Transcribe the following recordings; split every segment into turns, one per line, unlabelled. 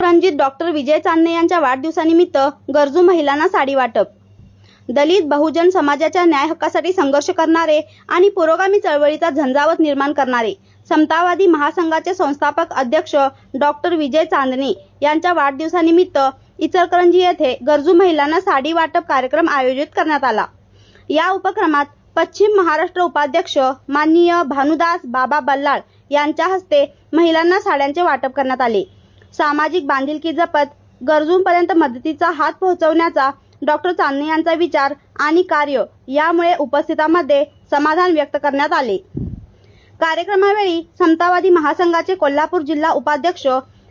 Ranjit doctor विजय चांदणे यांच्या वाढदिवसानिमित्त गरजू महिलांना साडी वाटप. दलित बहुजन समाजाच्या न्याय हक्कासाठी संघर्ष करणारे आणि पुरोगामी चळवळीचा झंझावत निर्माण करणारे समतावादी महासंघाचे संस्थापक अध्यक्ष डॉक्टर विजय चांदणे यांच्या वाढदिवसानिमित्त इचलकरंजी येथे गरजू महिलांना साडी वाटप कार्यक्रम आयोजित करण्यात आला. या उपक्रमात पश्चिम महाराष्ट्र उपाध्यक्ष माननीय भानुदास बाबा बल्लाळ यांच्या हस्ते महिलांना साड्यांचे वाटप करण्यात आले. सामाजिक बांधिलकी जपत गरजूंपर्यंत मदतीचा हात पोहोचवण्याचा डॉक्टर चांदणे यांचा विचार आणि कार्य यामुळे उपस्थितांमध्ये समाधान व्यक्त करण्यात आले. कार्यक्रमावेळी समतावादी महासंघाचे कोल्हापूर जिल्हा उपाध्यक्ष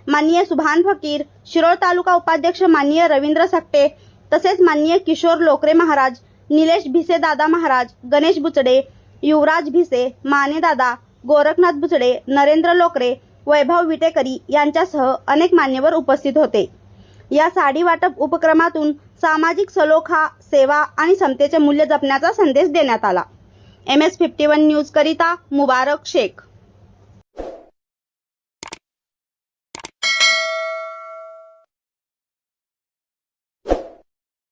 माननीय सुभान फकीर शिरोळ तालुका उपाध्यक्ष माननीय रवींद्र सकटे तसेच माननीय किशोर लोकरे महाराज निलेश भिसे दादा महाराज गणेश बुचडे युवराज भिसे माने दादा गोरखनाथ बुचडे नरेंद्र लोकरे वैभव विटेकरी यांच्यासह अनेक मान्यवर उपस्थित होते. या साडी वाटप उपक्रमातून सामाजिक सलोखा सेवा आणि समतेचे मूल्य जपण्याचा संदेश देण्यात आला. M S fifty one news करिता मुबारक शेख.